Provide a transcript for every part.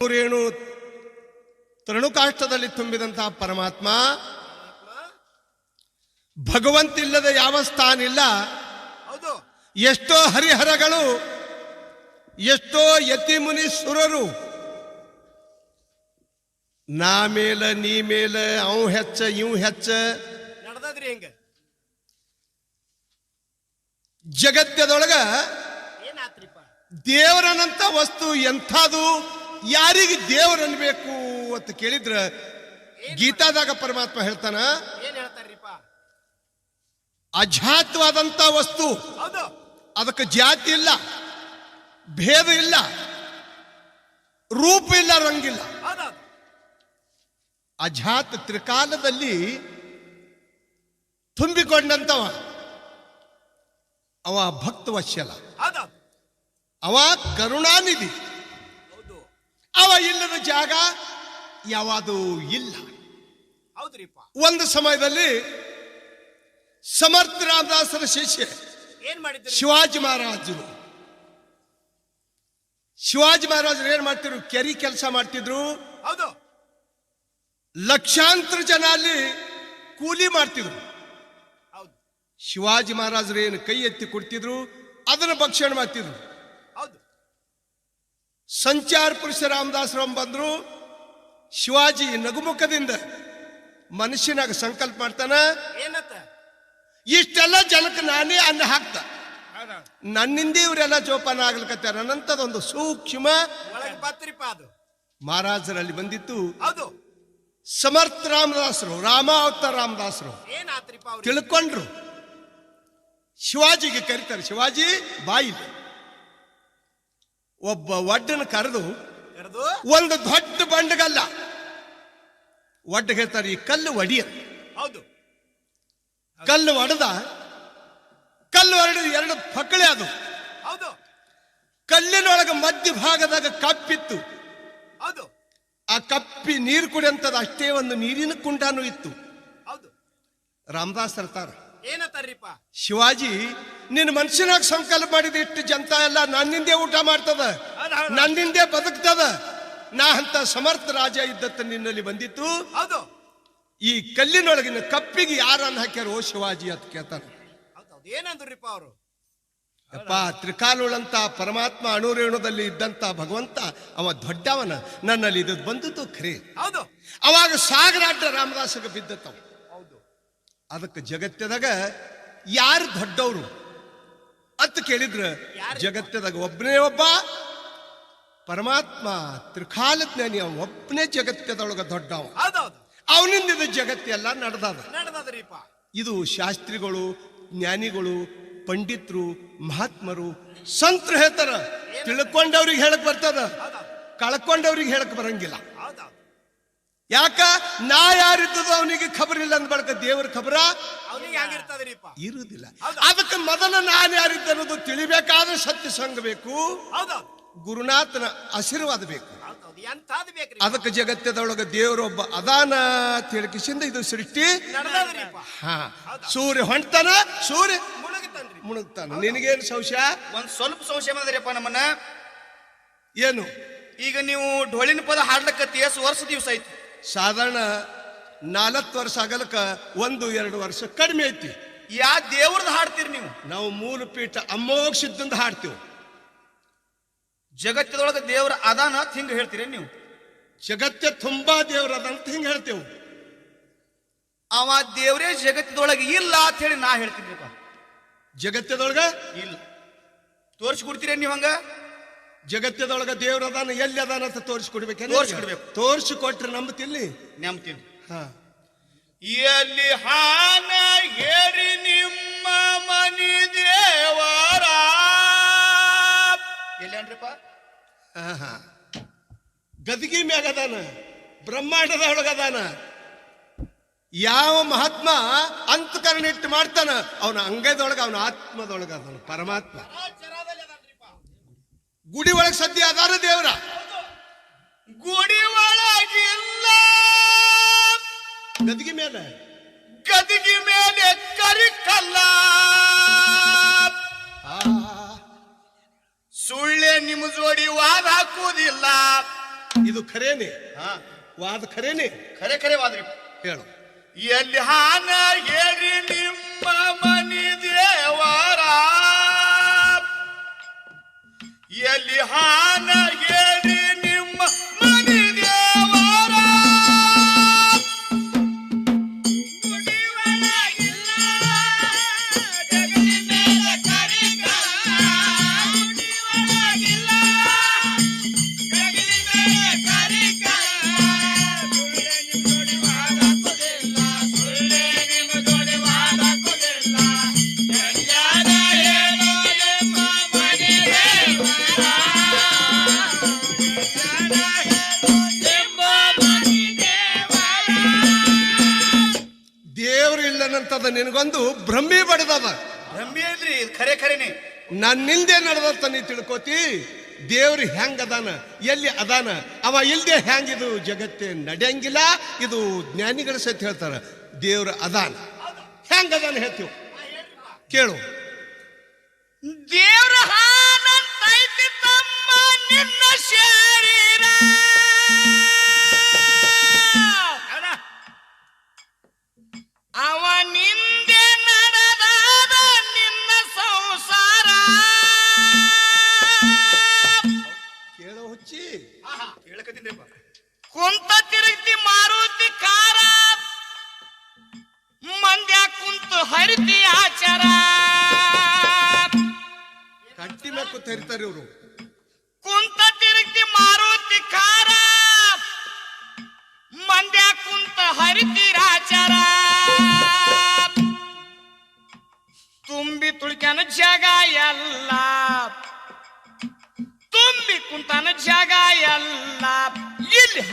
ರೇಣು ತೃಣುಕಾಷ್ಟದಲ್ಲಿ ತುಂಬಿದಂತಹ ಪರಮಾತ್ಮ ಭಗವಂತಿಲ್ಲದ ಯಾವ ಸ್ಥಾನ ಇಲ್ಲ ಹೌದು. ಎಷ್ಟೋ ಹರಿಹರಗಳು ಎಷ್ಟೋ ಯತಿ ಮುನಿ ಸುರರು ನಾ ಮೇಲ ನೀ ಮೇಲ ಅವ್ ಹೆಚ್ಚ ಇವ್ ಹೆಚ್ಚ. ನಡೆದ್ರಿ ಹೆಂಗ? ಜಗತ್ತದೊಳಗ ಏನಾತ್ರಿಪ್ಪ? ದೇವರನಂತ ವಸ್ತು ಎಂಥದು? ಯಾರಿಗೆ ದೇವರು ಅನ್ಬೇಕು ಅಂತ ಕೇಳಿದ್ರ ಗೀತಾದಾಗ ಪರಮಾತ್ಮ ಹೇಳ್ತಾನ ಏನ್ ಹೇಳ್ತಾರ್ರಿಪ್ಪ? ಅಜಾತವಾದಂತ ವಸ್ತು. ಹೌದು. ಅದಕ್ಕೆ ಜಾತಿ ಇಲ್ಲ ಭೇದ ಇಲ್ಲ ರೂಪ ಇಲ್ಲ ರಂಗಿಲ್ಲ ಹೌದೌದು ಅಜಾತ ತ್ರಿಕಾಲದಲ್ಲಿ ತುಂಬಿಕೊಂಡಂತವ ಅವ ಭಕ್ತವಶ್ಯಲ ಹೌದೌದು ಅವ ಕರುಣಾನಿಧಿ. ಅವ ಇಲ್ಲದ ಜಾಗ ಯಾವುದು ಇಲ್ಲ. ಹೌದ್ರಿಪ್ಪ. ಒಂದು ಸಮಯದಲ್ಲಿ ಸಮರ್ಥ ರಾಮದಾಸರ ಶಿಷ್ಯ ಏನ್ ಮಾಡಿದ್ರು? ಶಿವಾಜಿ ಮಹಾರಾಜರು. ಶಿವಾಜಿ ಮಹಾರಾಜರು ಏನ್ ಮಾಡ್ತಿದ್ರು? ಕೆರಿ ಕೆಲಸ ಮಾಡ್ತಿದ್ರು. ಹೌದು. ಲಕ್ಷಾಂತರ ಜನ ಅಲ್ಲಿ ಕೂಲಿ ಮಾಡ್ತಿದ್ರು. ಹೌದು. ಶಿವಾಜಿ ಮಹಾರಾಜರು ಏನು ಕೈ ಎತ್ತಿ ಕೊಡ್ತಿದ್ರು ಅದನ್ನ ಭಕ್ಷಣ ಮಾಡ್ತಿದ್ರು. ಸಂಚಾರ ಪುರುಷ ರಾಮದಾಸರಂ ಬಂದರು. ಶಿವಾಜಿ ನಗುಮುಖದಿಂದ ಮನುಷ್ಯನಾಗ ಸಂಕಲ್ಪ ಮಾಡ್ತಾನ. ಏನತ್ತ? ಇಷ್ಟೆಲ್ಲ ಜನಕ್ಕೆ ನಾನೇ ಅನ್ನ ಹಾಕ್ತ. ನನ್ನಿಂದ ಇವರೆಲ್ಲ ಜೋಪಾನ ಆಗ್ಲಿಕತ್ತಾರ. ಅನ್ನಂಥದ್ದೊಂದು ಸೂಕ್ಷ್ಮ ಅದು. ಮಹಾರಾಜರಲ್ಲಿ ಬಂದಿತ್ತು. ಹೌದು. ಸಮರ್ಥ ರಾಮದಾಸರು ರಾಮಾವತಾರ ರಾಮದಾಸರು ತಿಳ್ಕೊಂಡ್ರು. ಶಿವಾಜಿಗೆ ಕರೀತಾರೆ. ಶಿವಾಜಿ ಬಾಯಿ ಒಬ್ಬ ಒಡ್ಡನ ಕರೆದು ಒಂದು ದೊಡ್ಡ ಬಂಡಗಲ್ಲ. ಒಡ್ಡ ಹೇಳ್ತಾರೆ ಈ ಕಲ್ಲು ಒಡಿಯ ಹೌದು. ಕಲ್ಲು ಒಡೆದ ಕಲ್ಲು ಒಡೆದು ಎರಡು ಪಕ್ಕಳೆ ಅದು. ಹೌದು. ಕಲ್ಲಿನೊಳಗೆ ಮಧ್ಯ ಭಾಗದಾಗ ಕಪ್ಪಿತ್ತು. ಹೌದು. ಆ ಕಪ್ಪಿ ನೀರು ಕುಡಿಯಂತದ ಅಷ್ಟೇ ಒಂದು ನೀರಿನ ಕುಂಡಾನು ಇತ್ತು. ಹೌದು. ರಾಮದಾಸ್ ಇರ್ತಾರ ಏನತ್ತಾರ್ರಿಪ್ಪ ಶಿವಾಜಿ ನಿನ್ನ ಮನ್ಸಿನಾಗ ಸಂಕಲ್ಪ ಮಾಡಿದ ಇಟ್ಟು ಜನತ ಎಲ್ಲ ನನ್ನಿಂದೆ ಊಟ ಮಾಡ್ತದ ನನ್ನಿಂದೆ ಬದುಕ್ತದ. ನಾ ಅಂತ ಸಮರ್ಥ ರಾಜ ಇದ್ದತ್ತ ನಿನ್ನಲ್ಲಿ ಬಂದಿತ್ತು. ಹೌದು. ಈ ಕಲ್ಲಿನೊಳಗಿನ ಕಪ್ಪಿಗೆ ಯಾರನ್ನ ಹಾಕ್ಯಾರೋ ಓ ಶಿವಾಜಿ ಅಂತ ಕೇಳ್ತಾರೆ ಏನಂದ್ರಿಪ್ಪ ಅವರು? ಅಪ್ಪ ತ್ರಿಕಾಲುಳಂತ ಪರಮಾತ್ಮ ಅಣುರೇಣುದಲ್ಲಿ ಇದ್ದಂತ ಭಗವಂತ ಅವ ದೊಡ್ಡವನ. ನನ್ನಲ್ಲಿ ಇದು ಬಂದದ್ದು ಖರೆ. ಹೌದು. ಅವಾಗ ಸಾಗರಾಟ ರಾಮದಾಸಗ ಬಿದ್ದತ್ತವ. ಅದಕ್ಕೆ ಜಗತ್ತದಾಗ ಯಾರು ದೊಡ್ಡವರು ಅಂತ ಕೇಳಿದ್ರ? ಜಗತ್ತದಾಗ ಒಬ್ಬನೇ ಒಬ್ಬ ಪರಮಾತ್ಮ ತ್ರಿಕಾಲ ಜ್ಞಾನಿ ಅವ ಒಬ್ಬನೇ ಜಗತ್ತದೊಳಗ ದೊಡ್ಡವ ಅವನಿಂದ ಇದು ಜಗತ್ತೆಲ್ಲ ನಡೆದದ. ಇದು ಶಾಸ್ತ್ರಿಗಳು ಜ್ಞಾನಿಗಳು ಪಂಡಿತರು ಮಹಾತ್ಮರು ಸಂತರು ಹೇಳ್ತಾರ ತಿಳ್ಕೊಂಡವ್ರಿಗೆ ಹೇಳಕ್ ಬರ್ತದ. ಕಳ್ಕೊಂಡವ್ರಿಗೆ ಹೇಳಕ್ ಬರಂಗಿಲ್ಲ. ಯಾಕ? ನಾ ಯಾರಿದ್ದದು ಅವನಿಗೆ ಖಬರ್ ಇಲ್ಲ ಅಂದ್ ಬಳಿಕ ದೇವರ ಖಬರ ಇರುವುದಿಲ್ಲ. ಅದಕ್ಕೆ ಮೊದಲ ನಾನು ಯಾರಿದ್ದನ್ನೋದು ತಿಳಿಬೇಕಾದ್ರೆ ಸತ್ಯ ಸಂಘ ಬೇಕು ಗುರುನಾಥನ ಆಶೀರ್ವಾದ ಬೇಕು. ಅದಕ್ಕೆ ಜಗತ್ತದೊಳಗ ದೇವರೊಬ್ಬ ಅದಾನ ತಿಳಕಿಸಿಂದ ಇದು ಸೃಷ್ಟಿ. ಹಾ. ಸೂರ್ಯ ಹೊಂಟನ ಸೂರ್ಯ ಮುಣಗ್ತಾನ ನಿನಗೇನು ಸಂಶಯ? ಒಂದ್ ಸ್ವಲ್ಪ ಸಂಶಯ ಬಂದ್ರಿಪ್ಪ ನಮ್ಮನ್ನ. ಏನು? ಈಗ ನೀವು ಢೋಳಿನ ಪದ ಹಾಡ್ಲಕ್ಕತ್ತಿ ಎಷ್ಟು ವರ್ಷ ದಿವಸ ಐತಿ. ಸಾಧಾರಣ ನಾಲ್ಕು ವರ್ಷ ಆಗಲಕ್ಕ ಒಂದು ಎರಡು ವರ್ಷ ಕಡಿಮೆ ಐತಿ. ಯಾ ದೇವ್ರದ್ದು ಹಾಡ್ತೀರಿ ನೀವು? ನಾವು ಮೂಲ ಪೀಠ ಅಮೋಘ ಹಾಡ್ತೀವಿ. ಜಗತ್ತದೊಳಗೆ ಜಗತ್ತದೊಳಗ ದೇವ್ರ ಅದಾನ ಅಂತ ಹಿಂಗ ಹೇಳ್ತೀರಿ ನೀವು? ಜಗತ್ತೆ ತುಂಬಾ ದೇವ್ರ ಅದ ಅಂತ ಹಿಂಗೆ ಹೇಳ್ತೇವೆ. ಅವ ದೇವ್ರೇ ಜಗತ್ತದೊಳಗೆ ಇಲ್ಲ ಅಂತ ಹೇಳಿ ನಾ ಹೇಳ್ತೀನಿ ಜಗತ್ತದೊಳಗ ಇಲ್ಲ. ತೋರಿಸ್ಕೊಡ್ತೀರೇನು ನೀವು ಹಂಗ? ಜಗತ್ತದೊಳಗ ದೇವ್ರದಾನ ಎಲ್ಲಿ ಅದಾನ ಅಂತ ತೋರಿಸ್ಕೊಡ್ಬೇಕು ತೋರಿಸ್ಕೊಡ್ಬೇಕು. ತೋರಿಸಿಕೊಟ್ರೆ ನಂಬತಿಲ್ಲಿ ನಂಬ್ತೀನಿ. ಹಾ. ಎಲ್ಲಿ ಹಾನ ಏರಿ ನಿಮ್ಮ ಮನಿ ದೇವರ? ಎಲ್ಲಿ ಅನ್ರಿಪ್ಪ. ಗದಗಿ ಮ್ಯಾಗ ಅದಾನ ಒಳಗದಾನ ಅದಾನ. ಯಾವ ಮಹಾತ್ಮ ಅಂತಕರಣ ಇಟ್ಟು ಮಾಡ್ತಾನ? ಅವನ ಅಂಗದೊಳಗ ಅವನ ಆತ್ಮದೊಳಗ ಅದಾನ ಪರಮಾತ್ಮ. ಗುಡಿ ಒಳಗೆ ಸದ್ಯ ಅದಾರ ದೇವ್ರ. ಗುಡಿ ಒಳಗಿಲ್ಲ. ಗದಗಿ ಮೇಲೆ. ಗದಿಗೆ ಮೇಲೆ ಕರಿಕಲ್ಲ. ಸುಳ್ಳೆ ನಿಮ್ಮ ಜೋಡಿ ವಾದ ಹಾಕುವುದಿಲ್ಲ. ಇದು ಖರೇನೆ? ಹಾ. ವಾದ ಖರೇನೆ? ಖರೆ ಖರೆ ವಾದ್ರಿ. ಹೇಳು. ಎಲ್ಲಿ ಹಾನ ಹೇಳಿ ನಿಮ್ಮ ಮನಿ ದೇವರ ಎಲ್ಲಿ ಹಾನ ನನ್ನಿಂದೆ ನಡೆದಂತ ನೀ ತಿಳ್ಕೋತಿ. ದೇವ್ರು ಹೆಂಗ್ ಅದಾನ? ಎಲ್ಲಿ ಅದಾನ? ಅವ ಇಲ್ದೆ ಹೆಂಗಿದು ಜಗತ್ತೇ ನಡೆಯಂಗಿಲ್ಲ, ಇದು ಜ್ಞಾನಿಗಳ ಸಹಿತ ಹೇಳ್ತಾರ. ದೇವ್ರ ಅದಾನ. ಹೆಂಗ್ ಅದಾನ ಹೇಳ್ತೀವಿ ಕೇಳು. ದೇವ್ರ ನಿನ್ನ ಶರೀರ. ಅವ ಕುಂತ ತಿರುಗ್ತಿ ಮಾರುತಿ ಕಾರ. ಮಂದ್ಯ ಕುಂತು ಹರಿತಿ ಆಚಾರ. ಕಟ್ಟಿ ಮೆಕ್ಕು ತರಿತಾರೆ ಇವರು. ಕುಂತ ತಿರುಗ್ತಿ ಮಾರುತಿ ಕಾರ. ಮಂದ್ಯ ಕುಂತ ಹರಿತಿ ಆಚಾರ. ತುಂಬಿ ತುಳಿಕನ ಜಾಗ ಎಲ್ಲ. ತುಂಬಿ ಕುಂತನ ಜಾಗ ಎಲ್ಲ. ಇಲ್ಲಿ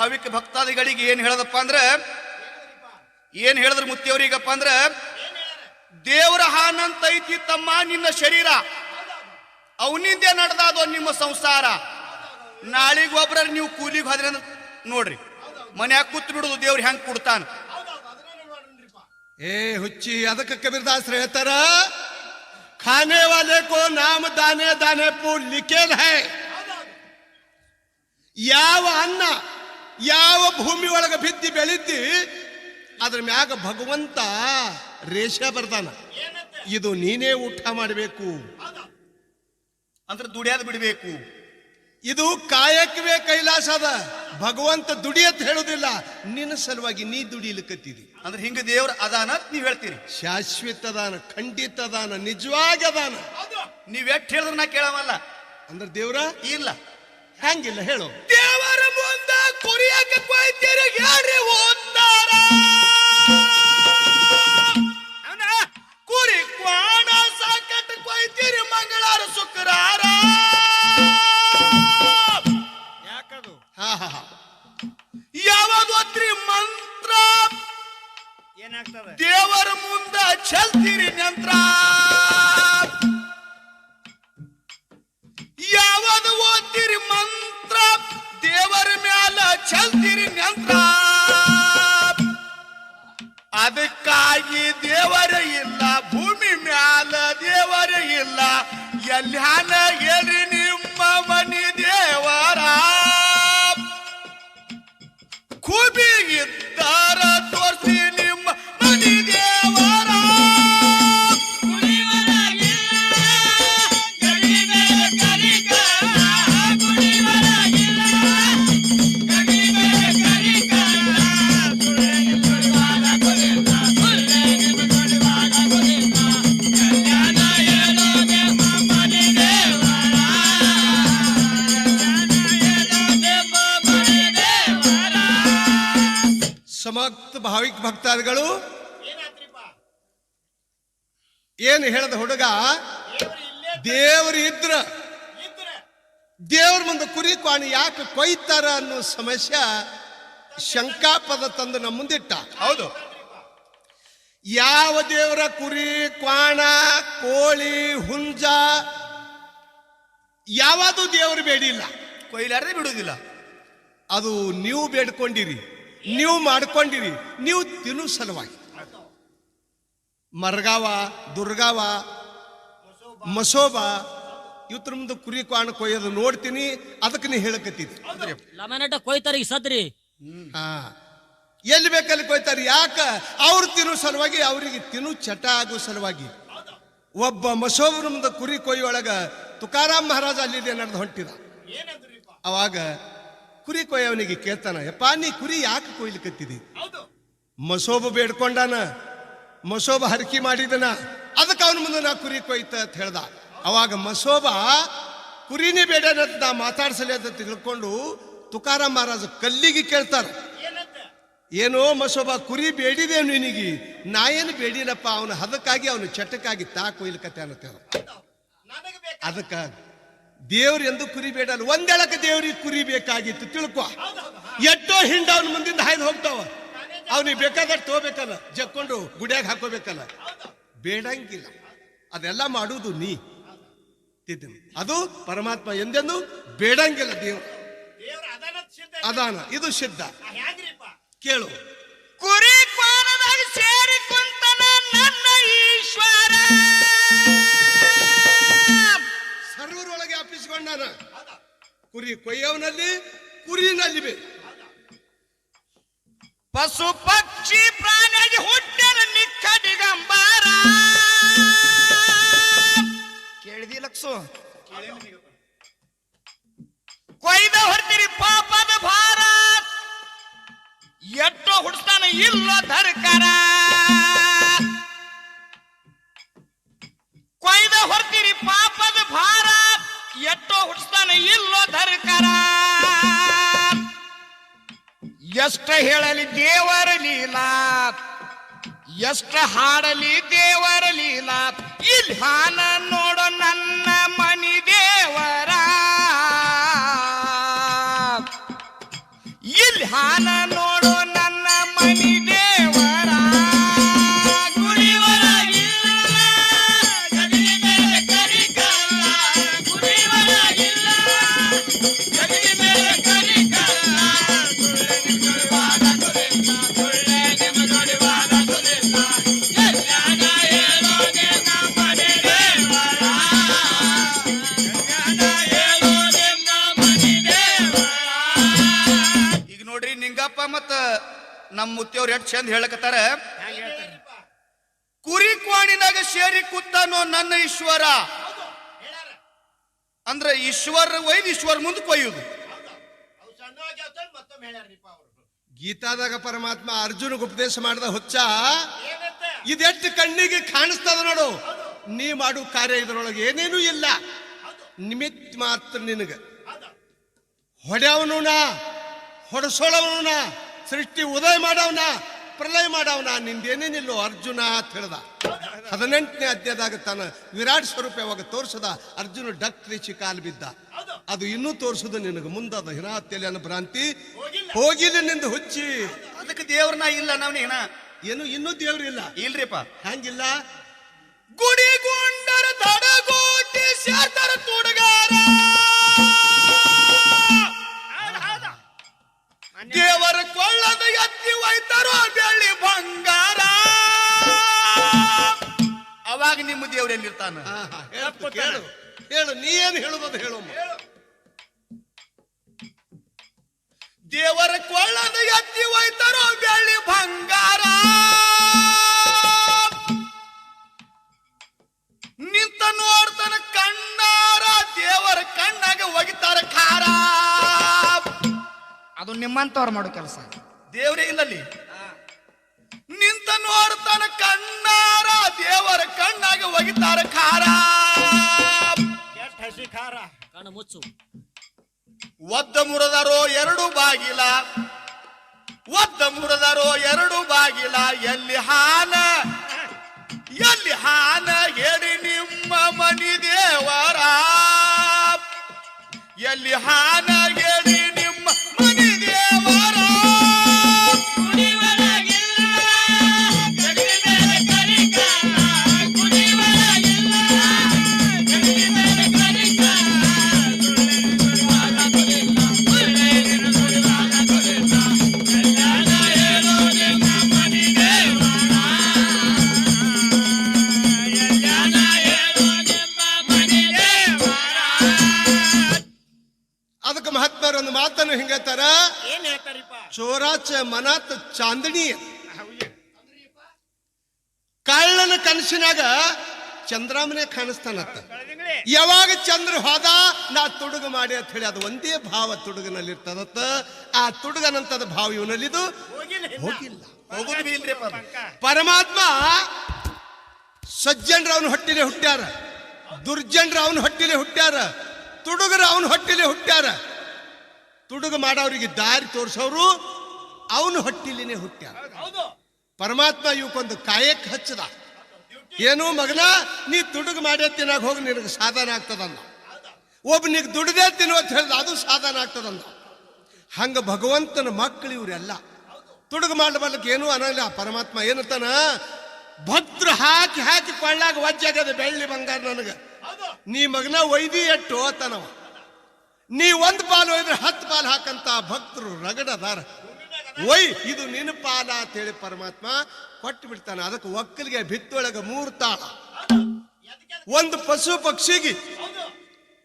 ಭಾವಿಕ ಭಕ್ತಾದಿಗಳಿಗೆ ಏನ್ ಹೇಳದಪ್ಪ ಅಂದ್ರೆ, ಏನ್ ಹೇಳಿದ್ರ ಮುತ್ತಿಯವರಿಗಪ್ಪ ಅಂದ್ರೆ, ದೇವರ ಹಾನಂತ ಐತಿ ತಮ್ಮ ನಿನ್ನ ಶರೀರ. ಅವನಿಂದೆ ಅದು ನಿಮ್ಮ ಸಂಸಾರ. ನಾಳಿಗೆ ಒಬ್ರ ನೀವು ಕೂಲಿಗೆ ಹೋದ್ರೆ ಅಂದ್ರೆ ನೋಡ್ರಿ, ಮನ್ಯಾಗ ಕೂತ್ ಬಿಡುದು ದೇವ್ರು ಹೆಂಗ್ ಕೊಡ್ತಾನ. ಏ ಹುಚ್ಚಿ, ಅದಕ್ಕೆ ಕಬೀರದಾಸರು ಹೇಳ್ತಾರ ಖಾನೆ ವಾಲೆ ಕೋ ನಾಮ ದಾನೆ ದಾನೆ ಪೂ ಲಿಖೇಲ್ ಹೈ. ಯಾವ ಅನ್ನ ಯಾವ ಭೂಮಿ ಒಳಗೆ ಬಿದ್ದಿ ಬೆಳಿದ್ದಿ ಅದ್ರ ಮ್ಯಾಗ ಭಗವಂತ ರೇಷ ಬರ್ತಾನ. ಇದು ನೀನೇ ಊಟ ಮಾಡಬೇಕು. ಅಂದ್ರೆ ದುಡಿಯೋದು ಬಿಡಬೇಕು. ಇದು ಕಾಯಕವೇ ಕೈಲಾಸ ಅದ. ಭಗವಂತ ದುಡಿಯತ್ ಹೇಳುದಿಲ್ಲ. ನಿನ್ನ ಸಲುವಾಗಿ ನೀ ದುಡಿಲಿಕ್ಕತ್ತಿದಿ ಅಂದ್ರೆ ಹಿಂಗ ದೇವ್ರ ಅದಾನ ನೀವ್ ಹೇಳ್ತೀರಿ. ಶಾಶ್ವತ ಅದಾನ ಖಂಡಿತ ಅದಾನ ನಿಜವಾಗಿ ಅದಾನ. ನೀವ್ ಎಷ್ಟು ಹೇಳಿದ್ರ ನಾ ಕೇಳವಲ್ಲ. ಅಂದ್ರೆ ದೇವ್ರ? ಇಲ್ಲ. ಹ್ಯಾಂಗಿಲ್ಲ ಹೇಳು. ದೇವರ ಮುಂದ ಕುರಿಯಕ್ಕೆ ಕೊಯ್ತೀರಿ ಹೇಳ್ರಿ ಓದ್ತಾರ ಕುರಿ ಕ್ವಾಣ ಸಾಕಟ್ಟು ಕೊಯ್ತೀರಿ ಮಂಗಳಾರ ಶುಕ್ರಾರ ಯಾಕದು? ಹಾ ಹಾ ಹಾ. ಯಾವಾಗ ಓದ್ರಿ ಮಂತ್ರ? ಏನಾಗ್ತದೆ? ದೇವರ ಮುಂದ ಚೆಲ್ತೀರಿ ನಂತರ ಯಾವಾಗ ಓದ್ತೀರಿ ಮಂತ್ರ? ದೇವರ ಮ್ಯಾಲ ಚಲ್ತಿರಿ ನಂತ್ರ ಅದಕ್ಕಾಗಿ ದೇವರ ಇಲ್ಲ ಭೂಮಿ ಮ್ಯಾಲ ದೇವರ ಇಲ್ಲ. ಎಲ್ಲಾನ ಹೇಳ್ರಿ ಏನಾತ್ರಿಪ್ಪ ಏನು ಹೇಳದ ಹುಡುಗ? ದೇವ್ರು ಇದ್ರ ಇದ್ರ. ದೇವ್ರ ಮುಂದೆ ಕುರಿ ಕ್ವಾಣಿ ಯಾಕೆ ಕೊಯ್ತಾರ ಅನ್ನೋ ಸಮಸ್ಯೆ ಶಂಕಾಪದ ತಂದು ನಮ್ಮ ಮುಂದಿಟ್ಟ. ಹೌದು. ಯಾವ ದೇವರ ಕುರಿ ಕ್ವಾಣ ಕೋಳಿ ಹುಂಜ ಯಾವುದು ದೇವರು ಬೇಡಿಲ್ಲ. ಕೊಯ್ಲಾರದೆ ಬಿಡುವುದಿಲ್ಲ. ಅದು ನೀವು ಬೇಡ್ಕೊಂಡಿರಿ. ನೀವು ಮಾಡ್ಕೊಂಡಿರಿ ನೀವು ತಿನ್ನು ಸಲುವಾಗಿ. ಮರ್ಗಾವ ದುರ್ಗಾವ ಮಸೋಬ ಇವತ್ತು ನಮ್ದು ಕುರಿ ಕಾಣ ಕೊಯ್ಯೋದು ನೋಡ್ತೀನಿ ಅದಕ್ಕೆ ನೀ ಹೇಳಕತ್ತಿದ್ರಿ ಲಮನಟ ಕೊಯ್ತಾರ ಈ ಸದ್ರಿ. ಹಾ. ಎಲ್ಲಿ ಬೇಕಲ್ಲಿ ಕೊಯ್ತಾರೆ ಯಾಕ? ಅವ್ರು ತಿನ್ನು ಸಲುವಾಗಿ ಅವರಿಗೆ ತಿನ್ನು ಚಟ ಆಗೋ ಸಲುವಾಗಿ. ಒಬ್ಬ ಮಸೋಬ ನಮ್ದು ಕುರಿ ಕೊಯ್ಯೊಳಗ ತುಕಾರಾಮ್ ಮಹಾರಾಜ ಅಲ್ಲಿದೆ ನಡೆದು ಹೊಂಟಿದ. ಅವಾಗ ಕುರಿ ಕೊಯ್ಯವನಿಗೆ ಕೇಳ್ತಾನ ಯಪ್ಪ ನೀ ಕುರಿ ಯಾಕೆ ಕೊಯ್ಲಿಕತ್ತಿದಿ? ಮಸೋಬ ಬೇಡ್ಕೊಂಡಾನ ಮಸೋಬ ಹರಕಿ ಮಾಡಿದನ ಅದಕ್ಕೆ ಅವನ ಮುಂದೆ ನಾ ಕುರಿ ಕೊಯ್ತ ಅಂತ ಹೇಳ್ದ. ಅವಾಗ ಮಸೋಬ ಕುರಿನೇ ಬೇಡ ಅಂತ ನಾ ಮಾತಾಡ್ಸಲಿ ಅಂತ ತಿಳ್ಕೊಂಡು ತುಕಾರಾಮ್ ಮಹಾರಾಜ ಕಲ್ಲಿಗೆ ಕೇಳ್ತಾರ ಏನೋ ಮಸೋಬ ಕುರಿ ಬೇಡಿದೆ ನಿನಗೆ. ನಾ ಏನು ಬೇಡಿನಪ್ಪ ಅವನು ಹದಕ್ಕಾಗಿ ಅವನು ಚಟಕ್ಕಾಗಿ ತಾ ಕೊಯ್ಲಿಕತ್ತೆ ಅನ್ನತ್ತೆ ಅದಕ್ಕ ದೇವ್ರು ಎಂದು ಕುರಿ ಬೇಡಲ್ಲ ಒಂದೆಳಕ ದೇವ್ರಿಗೆ ಕುರಿ ಬೇಕಾಗಿತ್ತು ತಿಳ್ಕೊ. ಎಟ್ಟೋ ಹಿಂಡ ಅವನ ಮುಂದಿಂದ ಹಾಯ್ದು ಹೋಗ್ತಾವ. ಅವನಿಗೆ ಬೇಕಾದಷ್ಟು ತಗೋಬೇಕಲ್ಲ ಜಕ್ಕೊಂಡು ಗುಡಿಯಾಗ ಹಾಕೋಬೇಕಲ್ಲ. ಬೇಡಂಗಿಲ್ಲ. ಅದೆಲ್ಲ ಮಾಡುವುದು ನೀ. ತಿದ್ದಿನ. ಅದು ಪರಮಾತ್ಮ ಎಂದೆಂದು? ಬೇಡಂಗಿಲ್ಲ ದೇವ್ರು. ದೇವ್ರ ಅದಾನ ಇದು ಸಿದ್ಧ. ಕೇಳು. ಕುರಿ ಸೇರಿ ಕುಂತನ ನನ್ನ ಈಶ್ವರ. ಅಪ್ಪಿಸಿಕೊಂಡಾನ ಕುರಿ ಕೊಯ್ಯವನಲ್ಲಿ, ಕುರಿನಲ್ಲಿ ಬೇ ಪಶು ಪಕ್ಷಿ ಪ್ರಾಣಿಯಾಗಿ ಹುಟ್ಟರ ನಿಕ್ಕ ದಿಗಂಬಾರ. ಕೇಳಿದಿ ಲಕ್ಸು ಕೊಯ್ದ ಹೊರ್ತೀರಿ ಪಾಪದ ಭಾರ. ಎಟ್ಟೋ ಹುಡ್ಸ್ತಾನ ಇಲ್ಲ ಧರ್ಕರ ಎಷ್ಟ ಹೇಳಲಿ, ದೇವರ ಲೀಲಾ. ಎಷ್ಟ ಹಾಡಲಿ, ದೇವರ ಲೀಲಾ. ಇಲ್ಹಾನ ಹಾನ ನೋಡೋ ನನ್ನ ಮನಿ ದೇವರ. ಇಲ್ಹಾನ ಹಾನ ನೋಡೋ ನಮ್ಮ ಮುತ್ತಿಯವ್ರು ಎಷ್ಟು ಚಂದ ಹೇಳಕತ್ತಾರ? ಕುರಿ ಕ್ವಾಣಿನಾಗ ಸೇರಿ ಕೂತಾನೋ ನನ್ನ ಈಶ್ವರ? ಅಂದ್ರೆ ಈಶ್ವರ ಒಯ್ದು ಈಶ್ವರ ಮುಂದೆ ಕೊಯ್ಯುದು ಗೀತಾದಾಗ ಪರಮಾತ್ಮ ಅರ್ಜುನ್ ಉಪದೇಶ ಮಾಡಿದ ಹುಚ್ಚ ಇದೆಷ್ಟು ಕಣ್ಣಿಗೆ ಕಾಣಿಸ್ತದ ನೋಡು. ನೀ ಮಾಡು ಕಾರ್ಯ ಇದರೊಳಗೆ ಏನೇನೂ ಇಲ್ಲ. ನಿಮಿತ್ ಮಾತ್ರ ನಿನಗೆ. ಹೊಡೆಯವನು ನಾ ಹೊಡೆಸೋಳವನು ನಾ ಸೃಷ್ಟಿ ಉದಯ ಮಾಡವನ ಪ್ರಲಯ ಮಾಡವನ? ನಿಂದೇನೇನಿಲ್ಲೋ ಅರ್ಜುನ ಅಂತ ಹೇಳ್ದ. ಹದಿನೆಂಟನೇ ಅಧ್ಯಾಯದಾಗ ತಾನ ವಿರಾಟ್ ಸ್ವರೂಪ ಯಾವಾಗ ತೋರಿಸದ ಅರ್ಜುನ ಡಕ್ರಿಚಿ ಕಾಲು ಬಿದ್ದ. ಅದು ಇನ್ನೂ ತೋರಿಸುದು ನಿನಗೆ ಮುಂದಾದ ಹಿನಾತಿಯಲ್ಲಿ ಅನ್ನೋ ಭ್ರಾಂತಿ ಹೋಗಿಲ್ಲ ನಿಂದು ಹುಚ್ಚಿ. ಅದಕ್ಕೆ ದೇವ್ರನ್ನ ಇಲ್ಲ ನಾವ್ನೇನ ಏನು ಇನ್ನೂ ದೇವ್ರಿಲ್ಲ ಇಲ್ರಿಪ್ಪ. ಹಂಗಿಲ್ಲ ಗುಡಿಗೊಂಡರ ತಡಗೋಟಿ ಸೇರ್ತಾರ ತುಡುಗಾರ. ದೇವರ ಕೊಳ್ಳದ ಎತ್ತಿ ಒಯ್ತಾರೋ ಬೆಳ್ಳಿ ಬಂಗಾರ. ಅವಾಗ ನಿಮ್ಮ ದೇವ್ರ ಎಲ್ಲಿರ್ತಾನ? ಹೇಳು ಹೇಳು ನೀ ಏನು ಹೇಳುವುದು ಹೇಳು ದೇವರ ಕೊಳ್ಳದ ಎತ್ತಿ ಒಯ್ತಾರೋ ಬೆಳ್ಳಿ ಬಂಗಾರ. ನಿಂತ ನೋಡ್ತಾನ ಕಣ್ಣಾರ ದೇವರ ಕಣ್ಣಾಗ ಒಗಿತಾರ ಖಾರ. ಅದು ನಿಮ್ಮಂತವ್ರು ಮಾಡೋ ಕೆಲಸ. ದೇವರೇ ಇಲ್ಲಲ್ಲಿ? ನಿಂತ ನೋಡ್ತಾನ ಕಣ್ಣಾರ ದೇವರ ಕಣ್ಣಾಗ ಒಗಿತಾರ ಖಾರ. ಎಷ್ಟು ಹಸಿ ಖಾರ? ಕಣ್ಣು ಮುಚ್ಚು. ಒದ್ದ ಮುರದರೋ ಎರಡು ಬಾಗಿಲ. ಒದ್ದ ಮುರದರೋ ಎರಡು ಬಾಗಿಲ. ಎಲ್ಲಿ ಹಾನ? ಎಲ್ಲಿ ಹಾನ? ಹೇಳಿ ನಿಮ್ಮ ಮನಿ ದೇವರ ಎಲ್ಲಿ ಹಾನ? ಮಹಾತ್ಮರು ಹಿಂಗತಾರ ಏನ್ ಹೇಳ್ತಾರಿಪ್ಪ? ಚೋರಾಚ ಮನಾತ್ ಚಾಂದಣಿ. ಕಳ್ಳನ ಕನಸಿನಾಗ ಚಂದ್ರಾಮನೆ ಕಾಣಿಸ್ತಾನತ್ತ ಯಾವಾಗ ಚಂದ್ರ ಹೋದ ನಾ ತುಡುಗ ಮಾಡಿ ಅಂತ ಹೇಳಿ ಅದು ಒಂದೇ ಭಾವ ತುಡುಗನಲ್ಲಿ ಇರ್ತದತ್ತ ಆ ತುಡುಗನಂತದ ಭಾವ ಇವನಲ್ಲಿದು ಹೋಗಿಲ್ಲ ಪರಮಾತ್ಮ ಸಜ್ಜನ್ರ ಅವನ ಹೊಟ್ಟಿಲೆ ಹುಟ್ಟ್ಯಾರ. ದುರ್ಜನ್ರ ಅವನ ಹೊಟ್ಟಿಲೆ ಹುಟ್ಟ್ಯಾರ. ತುಡುಗರ ಅವನ ಹೊಟ್ಟಿಲೆ ಹುಟ್ಟ್ಯಾರ. ತುಡುಗ ಮಾಡೋರಿಗೆ ದಾರಿ ತೋರಿಸೋರು ಅವನು ಹೊಟ್ಟಿಲಿನೇ ಹುಟ್ಟ ಪರಮಾತ್ಮ ಇವಕ್ಕೊಂದು ಕಾಯಕ್ಕೆ ಹಚ್ಚದ. ಏನು ಮಗನ ನೀ ತುಡುಗು ಮಾಡೇ ತಿನ್ನಾಗ ಹೋಗಿ ನಿನಗೆ ಸಾಧನ ಆಗ್ತದಂದ. ನೀ ದುಡ್ದೇ ತಿನ್ನುವಂತ ಹೇಳಿದ ಅದು ಸಾಧನ ಆಗ್ತದಂದ. ಹಂಗ ಭಗವಂತನ ಮಕ್ಕಳು ಇವರೆಲ್ಲ. ತುಡುಗು ಮಾಡಬಾರ್ದಕ್ಕೆ ಏನೂ ಅನ್ನೋಲ್ಲ ಪರಮಾತ್ಮ ಏನಂತಾನ? ಭದ್ರ ಹಾಕಿ ಹಾಕಿ ಕೊಳ್ಳಾಗ ವಜ್ಜಾಗದ ಬೆಳ್ಳಿ ಬಂಗಾರ ನನಗೆ. ನೀ ಮಗನ ವೈದಿ ಎಟ್ಟು ತನವ ನೀ ಒಂದು ಪಾಲು ಇದ್ರೆ ಹತ್ತು ಪಾಲು ಹಾಕಂತ ಭಕ್ತರು ರಗಡದಾರ. ಒಯ್, ಇದು ನಿನ್ನ ಪಾಲ ಅಂತೇಳಿ ಪರಮಾತ್ಮ ಕೊಟ್ಟು ಬಿಡ್ತಾನೆ. ಅದಕ್ಕೆ ಒಕ್ಕಲಿಗೆ ಭಿತ್ತೊಳಗ ಮೂರು ತಾಳ ಒಂದು ಪಶು ಪಕ್ಷಿಗೆ,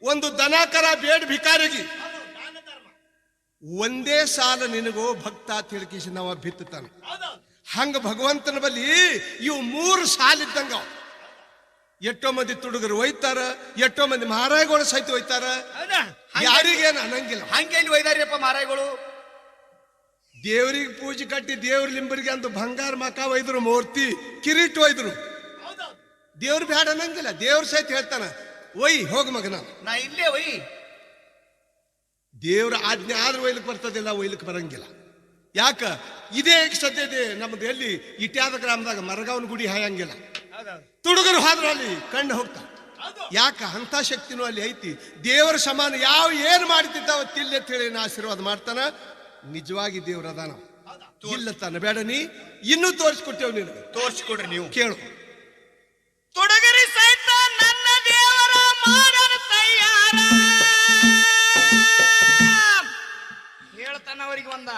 ಒಂದು ದನಕರ ಬೇಡ ಭಿಕಾರಿಗೆ. ಒಂದೇ ಸಾಲ ನಿನಗೋ ಭಕ್ತ ತಿಳ್ಕಿಸಿ ನಾವ ಬಿತ್ತತಾನೆ ಹಂಗ ಭಗವಂತನ ಬಲ್ಲಿ ಇವು ಮೂರು ಸಾಲಿದ್ದಂಗ ಅವು. ಎಷ್ಟೋ ಮಂದಿ ತುಡುಗರು ಒಯ್ತಾರ ಎಷ್ಟೋ ಮಂದಿ ಮಹಾರಾಯಗಳು ಸಹಿತ ಒಯ್ತಾರ. ಯಾರಿಗೇನು ಅನ್ನಂಗಿಲ್ಲ. ಹಂಗೆ ಇಲ್ಲಿ ಒಯ್ದಾರಿಯಪ್ಪ ಮಹಾರಾಯಗಳು ದೇವರಿಗೆ ಪೂಜೆ ಕಟ್ಟಿ ದೇವ್ರ ಲಿಂಬರಿಗೆ ಅಂತ ಬಂಗಾರ ಮಕ ಒಯ್ದ್ರು ಮೂರ್ತಿ ಕಿರೀಟ್ ಒಯ್ದ್ರು. ಹೌದಾ. ದೇವ್ರ ಬ್ಯಾಡ ಅನ್ನಂಗಿಲ್ಲ ದೇವ್ರ ಸಹಿತ ಹೇಳ್ತಾನ ಒಯ್ ಹೋಗ ಮಗನ. ನಾ ಇಲ್ಲೇ ಒಯ್. ದೇವ್ರ ಆಜ್ಞೆ ಆದ್ರೂ ಒಯ್ಲಿಕ್ಕೆ ಬರ್ತದಿಲ್ಲ ಒಯ್ಲಿಕ್ಕೆ ಬರಂಗಿಲ್ಲ. ಯಾಕ? ಇದೇ ಸದ್ಯದೇ ನಮ್ದು ಎಲ್ಲಿ ಇಟ್ಯಾದ ಗ್ರಾಮದಾಗ ಮರಗಾವನ ಗುಡಿ ಹಾಯಂಗಿಲ್ಲ. ತುಡುಗರು ಹಾದ್ರು ಅಲ್ಲಿ ಕಣ್ಣು ಹೋಗ್ತಾ. ಯಾಕ ಅಂತ ಶಕ್ತಿನೂ ಅಲ್ಲಿ ಐತಿ. ದೇವರ ಸಮಾನ ಯಾವ ಏನ್ ಮಾಡ್ತಿದ್ದಾವ ತಿಲ್ಲ ಅಂತ ಹೇಳಿ ನಾ ಆಶೀರ್ವಾದ ಮಾಡ್ತಾನ. ನಿಜವಾಗಿ ದೇವ್ರ ಅದಾನ ಇಲ್ಲ ತಾನ ಬೇಡ ನೀ. ಇನ್ನೂ ತೋರಿಸ್ಕೊಟ್ಟೇವ್ ನೀನು ತೋರಿಸ್ಕೊಡ್ರಿ ನೀವು. ಕೇಳು. ತುಡುಗರಿ ಸಹಿತ ನನ್ನ ದೇವರ ಹೇಳ್ತಾನ ಅವರಿಗೆ ಒಂದ.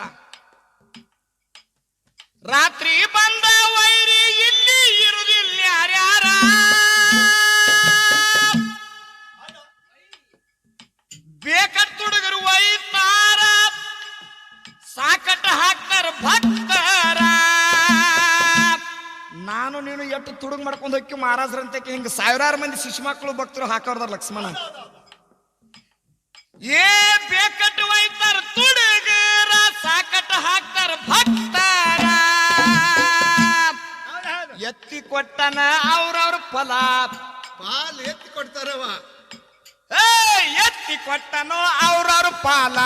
ರಾತ್ರಿ ಬಂದ ವೈರಿ ಇಲ್ಲಿ ಇರುದಿಲ್ಲ ಯಾರ್ಯಾರ? ಬೇಕಟ್ ತುಡುಗರು ಒಯ್ತಾರ ಸಾಕಟ ಹಾಕ್ತಾರ ಭಕ್ತರ. ನಾನು ನೀನು ಎಷ್ಟು ತುಡುಗ್ ಮಾಡ್ಕೊಂಡು ಹೋಗಿ ಮಹಾರಾಜರಂತ ಹಿಂಗ ಸಾವಿರಾರು ಮಂದಿ ಶಿಶು ಮಕ್ಕಳು ಭಕ್ತರು ಹಾಕೋರ್ದಾರ ಲಕ್ಷ್ಮಣ. ಏ ಎತ್ತಿ ಕೊಟ್ಟನ ಅವ್ರವ್ರ ಫಲ. ಪಾಲ್ ಎತ್ತಿ ಕೊಡ್ತಾರವ ಏ ಎತ್ತಿ ಕೊಟ್ಟನೋ ಅವ್ರವ್ರ ಪಾಲ.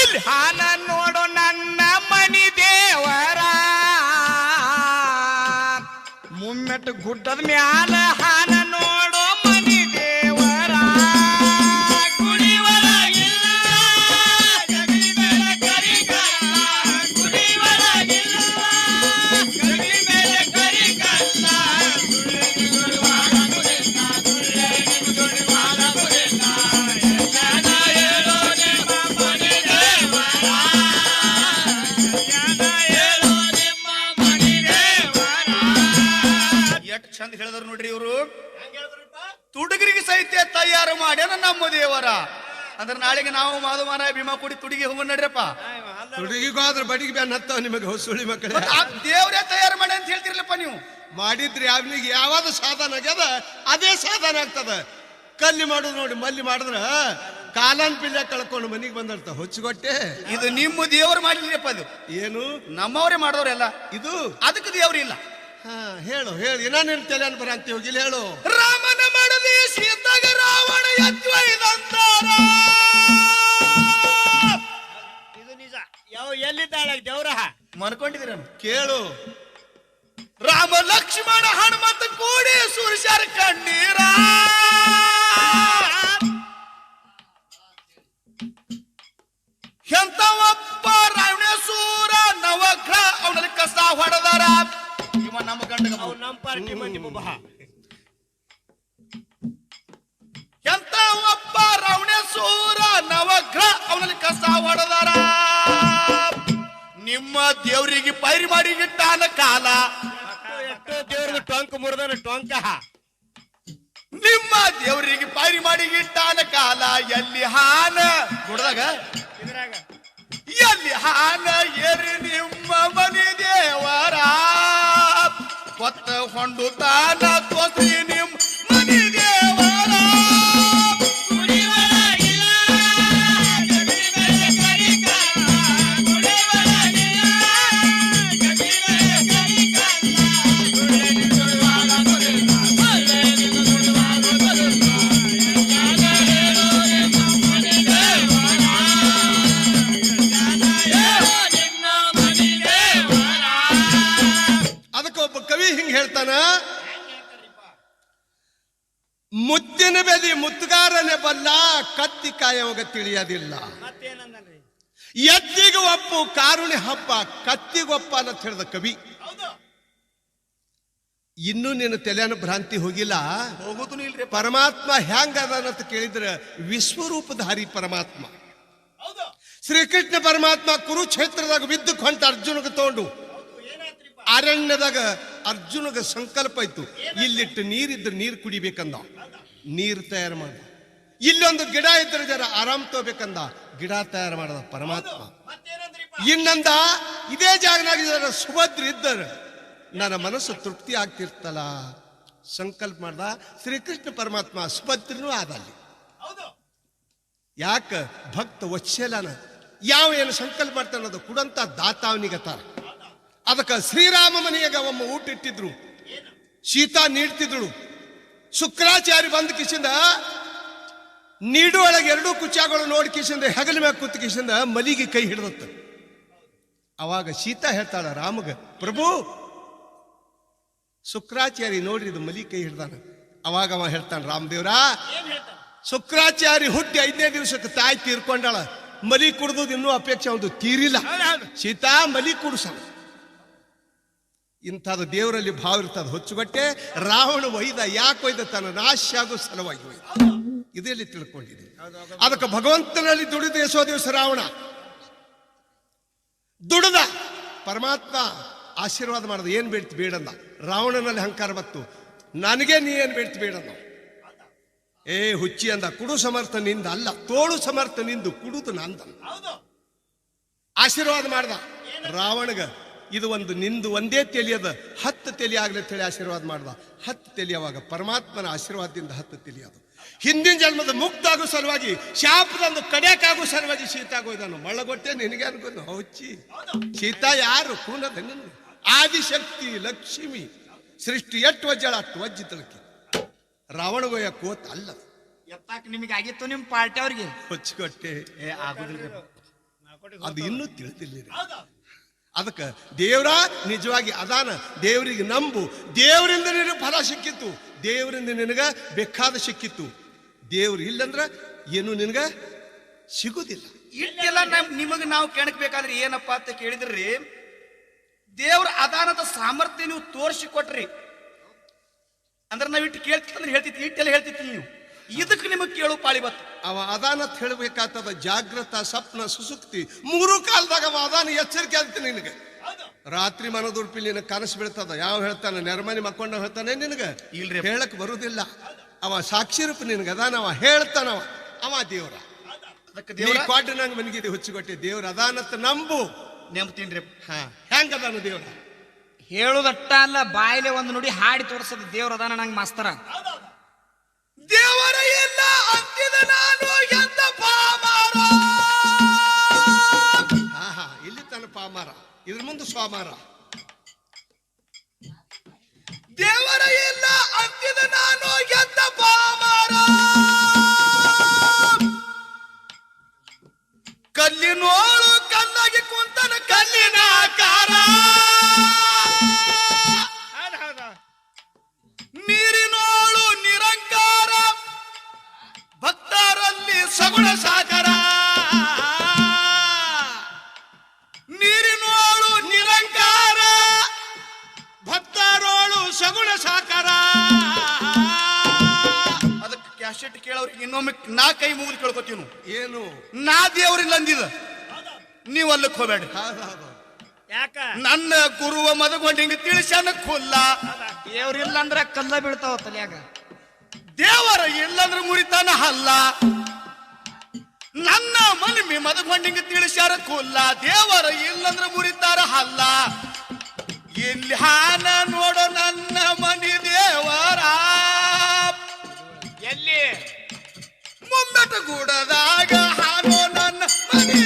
ಇಲ್ಲಿ ಹಾನ ನೋಡು ನನ್ನ ಮನಿ ದೇವರ. ಮುಮ್ಮೆಟ್ಟು ಗುಡ್ಡದ ಮ್ಯಾಲ ಹಾನ ಅಂದ್ರೆ ನಾಳೆಗೆ ನಾವು ಮಾಧುಮಾನ ಭೀಮಾ ಕುಡಿ ತುಡಿಗೆ ಹೋಗೋಣ ನಡ್ರಪ್ಪ. ಹುಡುಗಿಗೋದ್ರ ಬಡಿಗೆ ಬ್ಯಾನ್ ಹತ್ತಾವ ನಿಮಗೆ ಹೊಸುಳಿ ಮಕ್ಕಳು. ದೇವ್ರೇ ಆ ದೇವರೇ ತಯಾರು ಮಾಡಿ ಅಂತ ಹೇಳ್ತಿರ್ಲಪ್ಪ ನೀವು. ಮಾಡಿದ್ರಿ ಅವ್ನಿಗೆ ಯಾವ್ದು ಸಾಧನ ಆಗ್ಯದ ಅದೇ ಸಾಧನ ಆಗ್ತದ. ಕಲ್ಲಿ ಮಾಡುದು ನೋಡಿ ಮಲ್ಲಿ ಮಾಡಿದ್ರ ಕಾಲನ್ ಪಿಲ್ಲೆ ಕಳ್ಕೊಂಡು ಮನಿಗೆ ಬಂದಿರ್ತ ಹೊಚ್ಚಗೊಟ್ಟೆ. ಇದು ನಿಮ್ಮ ದೇವ್ರು ಮಾಡಿದ್ರಪ್ಪ ಅದು. ಏನು? ನಮ್ಮವರೇ ಮಾಡೋರೆಲ್ಲ ಇದು? ಅದಕ್ಕೆ ದೇವ್ರು ಇಲ್ಲ. ಹಾ ಹೇಳು ಹೇಳು. ನಿನ್ ತಲೆ ಅನ್ಬರ ಅಂತ ಹೋಗಿಲ್ಲ ಹೇಳು. ರಾಮನ ಮಾಡದೆ ಸೀತಾಗ ರಾವಣ ಎತ್ತೊಯ್ದಂತಾರ ಇದು ನಿಜ. ಯಾವ ಎಲ್ಲಿದ್ದಾಳೆ ದೇವ್ರ ಮನ್ಕೊಂಡಿದಿರ ಕೇಳು. ರಾಮ ಲಕ್ಷ್ಮಣ ಹನುಮಂತ ಕೂಡಿ ಸುರಿಸ್ಯಾರ ಕಣ್ಣೀರ. ಎಂತವಪ್ಪ ರಾವಣೇಶ್ವರ ನವಗ್ರಹ ಅವನಲ್ಲಿ ಕಸ ಹೊಡೆದಾರ? ಇವ ನಮ್ಮ ಗಂಡಗ ಅವ್ ನಮ್ಮ ಪಾರ್ಟಿ ಮಂದಿ ಬಾ ಎಂತ ಒಬ್ಬ ಸೂರ ನವಗ್ರಹ ಅವನಲ್ಲಿ ಕಸ ಹೊಡೆದಾರ? ನಿಮ್ಮ ದೇವರಿಗೆ ಪೈರಿ ಮಾಡಿ ಇಟ್ಟಾನ ಕಾಲ ಎಷ್ಟೋ ದೇವ್ರಿಗೆ ಟೊಂಕ ಮುರಿದಾನ ಟೊಂಕ. ನಿಮ್ಮ ದೇವರಿಗೆ ಪೈರಿ ಮಾಡಿ ಇಟ್ಟಾನ ಕಾಲ. ಎಲ್ಲಿ ಹಾನ? ನೋಡ್ದಾಗ? ಎಲ್ಲಿ ಹಾನ? ಏರಿ ನಿಮ್ಮ ಮನೆ ದೇವರ? ಕೊತ್ತ ಹೊಂಡು ತಾನ ತೋತ್ರಿ ನಿಮ್ ತಿಳಿಯೋದಿಲ್ಲ. ಎತ್ತಿಗೆ ಒಪ್ಪು ಕಾರುಣಿ ಹಬ್ಬ ಕತ್ತಿಗೊಪ್ಪ ಅಂತ ಹೇಳಿದ ಕವಿ. ಇನ್ನೂ ನಿನ್ನ ತಲೆಯನ್ನು ಭ್ರಾಂತಿ ಹೋಗಿಲ್ಲ? ಹೋಗುದು ಇಲ್ರಿ. ಪರಮಾತ್ಮ ಹೆಂಗ ಅಂತ ಕೇಳಿದ್ರೆ ವಿಶ್ವರೂಪಧಾರಿ ಪರಮಾತ್ಮ. ಶ್ರೀಕೃಷ್ಣ ಪರಮಾತ್ಮ ಕುರುಕ್ಷೇತ್ರದಾಗ ಬಿದ್ದು ಹೊಂಟ ಅರ್ಜುನಗ ತಗೊಂಡು. ಏನಾಯ್ತ್ರಿಪ್ಪ? ಅರಣ್ಯದಾಗ ಅರ್ಜುನಗ ಸಂಕಲ್ಪ ಇತ್ತು ಇಲ್ಲಿಟ್ಟು ನೀರಿದ್ರೆ ನೀರು ಕುಡಿಬೇಕಂದ. ನೀರು ತಯಾರು ಮಾಡ. ಇಲ್ಲೊಂದು ಗಿಡ ಇದ್ರೆ ಜರ ಆರಾಮ್ ತಗೋಬೇಕಂದ. ಗಿಡ ತಯಾರು ಮಾಡದ ಪರಮಾತ್ಮ. ಇನ್ನಂದ ಇದೇ ಜಾಗನಾಗ ಸುಭದ್ರ ಇದ್ದರು. ನನ್ನ ಮನಸ್ಸು ತೃಪ್ತಿ ಆಗ್ತಿರ್ತಲ್ಲ. ಸಂಕಲ್ಪ ಮಾಡ್ದ ಶ್ರೀಕೃಷ್ಣ ಪರಮಾತ್ಮ ಸುಭದ್ರನೂ ಆದಲ್ಲಿ ಯಾಕ? ಭಕ್ತ ವತ್ಸಲನ. ಯಾವ ಏನು ಸಂಕಲ್ಪ ಮಾಡ್ತಾನ ಅದು ಕುಡಂತ ದಾತ ಅವನಿಗತಾರ ಅದಕ್ಕೆ ಶ್ರೀರಾಮ ಮನೆಯಾಗ ಒಮ್ಮ ಊಟ ಇಟ್ಟಿದ್ರು. ಸೀತಾ ನೀಡ್ತಿದ್ರು ಶುಕ್ರಾಚಾರ್ಯ ಬಂದ ಕಿಶಿಂದ ಒಳಗೆ ಎರಡೂ ಕುಚಾಗಳು ನೋಡಿ ಕಿಶಿಂದ ಹೆಗಲ ಮ್ಯಾಗ ಕೂತ್ ಕಿಶಿಂದ ಮಲಿಗೆ ಕೈ ಹಿಡಿದತ್ತ. ಅವಾಗ ಸೀತಾ ಹೇಳ್ತಾಳ ರಾಮಗ ಪ್ರಭು ಶುಕ್ರಾಚಾರಿ ನೋಡ್ರಿ ಇದು ಮಲಿ ಕೈ ಹಿಡ್ದಾನ. ಅವಾಗ ಅವ ಹೇಳ್ತಾನ ರಾಮದೇವ್ರ ಶುಕ್ರಾಚಾರಿ ಹುಟ್ಟಿ ಐದನೇ ದಿವಸಕ್ಕೆ ತಾಯಿ ತೀರ್ಕೊಂಡಾಳ. ಮಲಿ ಕುಡ್ದು ಇನ್ನೂ ಅಪೇಕ್ಷೆ ಒಂದು ತೀರಿಲ್ಲ. ಸೀತಾ ಮಲಿ ಕುಡಿಸ ಇಂಥದ್ದು ದೇವರಲ್ಲಿ ಭಾವ ಇರ್ತದ ಹೊಚ್ಚುಗಟ್ಟೆ. ರಾವಣ ಒಯ್ದ ಯಾಕೆ ಒಯ್ದ ತನ್ನ ನಾಶ ಆಗೋ ಸಲುವಾಗಿ ಒಯ್ದ. ಇದೆಲ್ಲಿ ತಿಳ್ಕೊಂಡಿದೆ ಅದಕ್ಕೆ ಭಗವಂತನಲ್ಲಿ ದುಡಿದ ದಿವಸ ರಾವಣ ದುಡಿದ. ಪರಮಾತ್ಮ ಆಶೀರ್ವಾದ ಮಾಡದ. ಏನು ಬೀಳ್ತು ಬೇಡಂದ ರಾವಣನಲ್ಲಿ ಅಹಂಕಾರ ಬತ್ತು ನನಗೆ ನೀ ಏನು ಬೀಳ್ತು ಬೇಡಂದ ಏ ಹುಚ್ಚಿ ಅಂದ. ಕುಡು ಸಮರ್ಥ ನಿಂದ ಅಲ್ಲ. ತೋಳು ಸಮರ್ಥ ನಿಂದು. ಕುಡುದು ನಂದ ಹೌದು. ಆಶೀರ್ವಾದ ಮಾಡ್ದ. ರಾವಣಗ ಇದು ಒಂದು ನಿಂದು ಒಂದೇ ತೆಲಿಯದ ಹತ್ತು ತೆಲಿಯಾಗಲಿ ಆಗ್ಲಿ ಅಂತ ಹೇಳಿ ಆಶೀರ್ವಾದ ಮಾಡ್ದ. ಹತ್ತು ತೆಲಿಯವಾಗ ಪರಮಾತ್ಮನ ಆಶೀರ್ವಾದದಿಂದ ಹತ್ತು ತೆಲಿಯೋದು ಹಿಂದಿನ ಜನ್ಮದ ಮುಕ್ತಾಗೋ ಸಲುವಾಗಿ ಶಾಪದೊಂದು ಕಡೆಯಕ್ಕಾಗೋ ಸಲುವಾಗಿ ಶೀತಾಗೋದನು ಮಳ್ಳಗೊಟ್ಟೆ ನಿನಗೆ ಅನ್ಕೊಂಡು ಹುಚ್ಚಿ ಸೀತಾ ಯಾರು? ಕೂನದ ಆದಿಶಕ್ತಿ ಲಕ್ಷ್ಮಿ ಸೃಷ್ಟಿ ಎಟ್ಟು ವಜ್ಜಳ ಅಷ್ಟು ರಾವಣ ರಾವಣಗೋಯ ಕೋತ್ ಅಲ್ಲ. ಎತ್ತಾಕ ನಿಮಗೆ ಆಗಿತ್ತು ನಿಮ್ಮ ಪಾರ್ಟಿ ಅವ್ರಿಗೆ? ಹೊಚ್ಕೊಟ್ಟೆ ಆಗುದಿಲ್ರಿ ಅದು ಇನ್ನೂ ತಿಳಿದಿಲ್ಲ ಅದಕ್ಕೆ ದೇವ್ರ ನಿಜವಾಗಿ ಅದಾನ. ದೇವರಿಗೆ ನಂಬು. ದೇವರಿಂದ ನಿನಗೆ ಫಲ ಸಿಕ್ಕಿತ್ತು. ದೇವರಿಂದ ನಿನಗ ಬೇಕಾದ ಸಿಕ್ಕಿತ್ತು. ದೇವ್ರು ಇಲ್ಲಂದ್ರ ಏನು ನಿನ್ಗ ಸಿಗುದಿಲ್ಲ. ಇಟ್ಟೆಲ್ಲ ನಮ್ ನಿಮಗ್ ನಾವು ಕೆಣಕ್ಬೇಕಾದ್ರೆ ಏನಪ್ಪ ಅಂತ ಕೇಳಿದ್ರಿ ದೇವ್ರ ಅದಾನದ ಸಾಮರ್ಥ್ಯ ನೀವು ತೋರಿಸಿ ಕೊಟ್ರಿ ಅಂದ್ರೆ ನಾವ್ ಇಟ್ಟು ಕೇಳ್ತಿತ್ತಂದ್ರೆ ಹೇಳ್ತಿತ್ತು ಇಟ್ಟೆಲ್ಲ ಹೇಳ್ತಿತ್ತು ನೀವು. ಇದಕ್ಕೆ ನಿಮಗೆ ಕೇಳು ಪಾಳಿ ಬತ್ತು ಅವ ಅದಾನತ್ ಹೇಳಬೇಕಾಗ್ತದ ಜಾಗ್ರತ ಸ್ವಪ್ನ ಸುಸುಕ್ತಿ ಮೂರು ಕಾಲದಾಗ ಅವ ಅದಾನ ಎಚ್ಚರಿಕೆ ಆಗ್ತೀನಿ ನಿನಗೆ. ರಾತ್ರಿ ಮನದುಡುಪಿ ನಿನಗೆ ಕನಸು ಬೀಳ್ತದ ಯಾವ ಹೇಳ್ತಾನೆ ನೆರಮನಿ ಮಕ್ಕೊಂಡ ಹೇಳ್ತಾನೆ ನಿನಗೆ. ಇಲ್ರಿ. ಹೇಳಕ್ ಬರುದಿಲ್ಲ. ಅವ ಸಾಕ್ಷಿ ರೂಪ ನಿನಗೆ ಅದಾನವ ಹೇಳ್ತಾನವ ಅವ. ದೇವ್ರ. ಅದಕ್ಕೆ ದೇವ್ರ? ಕ್ವಾಡ್ ನಂಗೆ ಮನಗಿದೆ ಹುಚ್ಚುಗೊಟ್ಟೆ. ದೇವ್ರ ಅದಾನತ್ ನಂಬು. ನೆಂಬ್ತೀನ್ರಿ. ಹಾ ಹೆಂಗದಾನ ದೇವ್ರ? ಹೇಳುದಟ್ಟ ಅಲ್ಲ ಬಾಯಿಲೆ ಒಂದು ನುಡಿ ಹಾಡಿ ತೋರಿಸೋದು ದೇವ್ರ ಅದಾನ ನಂಗೆ ಮಾಸ್ತರ. ದೇವರ ಇಲ್ಲ ಅಂತಿದ ನಾನು ಎಂತ ಪಾಮಾರ? ಹಾ ಹಾ ಇಲ್ಲಿ ತನ್ನ ಪಾಮಾರ. ಇದ್ರ ಮುಂದೆ ಸ್ವಾಮಾರ. ದೇವರ ಇಲ್ಲ ಅಂತಿದ ನಾನು ಎಂದ ಪಾಮಾರ. ಕಲ್ಲಿನೋಳು ಕಲ್ಲಾಗಿ ಕುಂತನ ಕಲ್ಲಿನ ಹೌದು. ನೀರಿನೋಳು ನಿರಂಕಾರ ಭಕ್ತರಲ್ಲಿ ಸಗುಣ ಸಾಗರ. ಕ್ಯಾಸೆಟ್ ಕೇಳೋರಿಗೆ ಇನ್ನೊಮ್ಮೆ ನಾ ಕೈ ಮುಗಿದು ಕೇಳ್ಕೊತೀವಿ ನಾವು. ಏನು? ನಾ ದೇವರಿಲ್ಲ ಅಂದಿದ ನೀವು ಅಲ್ಲಕ್ಕೆ ಹೋಗ್ಬೇಡಿ ಯಾಕ? ನನ್ನ ಗುರುವ ಮದಗೊಂಡು ಹಿಂಗೆ ತಿಳಿಸ್ಯಾನ ಕೊಲ್ಲ ದೇವ್ರಿಲ್ಲ ಅಂದ್ರೆ ಕಲ್ಲ ಬೀಳ್ತಾವ ತಲ್ಯಾಗ. ದೇವರ ಇಲ್ಲಂದ್ರೆ ಮುರಿತಾನ ಹಲ್ಲ. ನನ್ನ ಮನಿಮಿ ಮದಗೊಂಡಿಂಗ ತಿಳಿಸ್ಯಾರ ಕೊಲ್ಲ ದೇವರ ಇಲ್ಲಂದ್ರೆ ಮುರಿತಾರ ಹಲ್ಲ. ಇಲ್ಲಿ ಹಾನ ನೋಡೋ ನನ್ನ ಮನಿ ದೇವರ. ಮುಮ್ಮೆಟ ಗುಡದಾಗ ಹಾನೋ ನನ್ನ ಮನಿ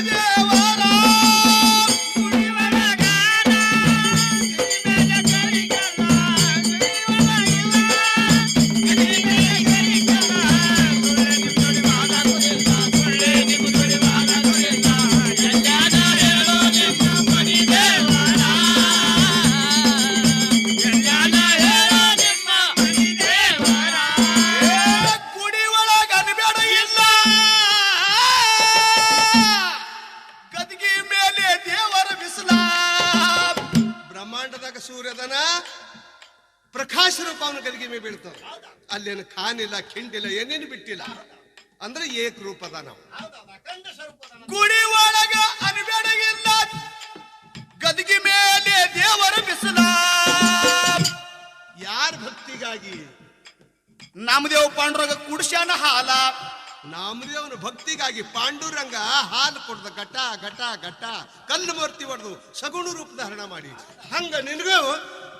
ಏಕ ರೂಪದ ನಾವು. ಗುಡಿ ಒಳಗ ಅನ್ಬೇಡಗಿಲ್ಲ. ಗದಗಿ ಗದಿಗೆ ಮೇಲೆ ದೇವರ ಬಿಸಿಲ. ಯಾರ ಭಕ್ತಿಗಾಗಿ? ನಾಮದೇವ ಪಾಂಡುರಂಗ ಕುಡ್ಸ್ಯಾನ ಹಾಲ. ನಾಮದೇವನ ಭಕ್ತಿಗಾಗಿ ಪಾಂಡುರಂಗ ಹಾಲು ಕೊಡ್ದ ಘಟ ಘಟ ಘಟ. ಕಲ್ಲು ಮೂರ್ತಿ ಹೊಡೆದು ಸಗುಣ ರೂಪ ಧಾರಣ ಮಾಡಿ. ಹಂಗ ನಿನಗೂ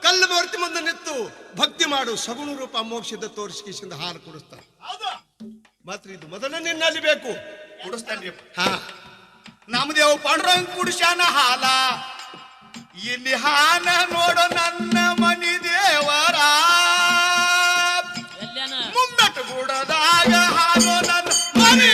ಕಲ್ಲು ಮೂರ್ತಿ ಮುಂದೆ ನಿಂತು ಭಕ್ತಿ ಮಾಡು. ಸಗುಣ ರೂಪ ಮೋಕ್ಷದ ತೋರಿಸಿಕಿಸಿಂದ ಹಾಲು ಕೊಡಿಸ್ತಾರೆ ಹೌದು. ಮಾತ್ರ ಇದು ಮೊದಲು ನಿನ್ನಲ್ಲಿ ಬೇಕು. ಕುಡಿಸ್ತಾನ್ರಿ ಹಾ. ನಾಮದೇವ ಪಾಂಡುರಂಗ ಕುಡ್ಸ್ಯಾನ ಹಾಲ? ಇಲ್ಲಿ ಹಾನ ನೋಡು ನನ್ನ ಮನಿ ದೇವರ. ಮುಮ್ಮಟ ಗುಡದಾಗ ಹಾಲು ನನ್ನ ಮನಿ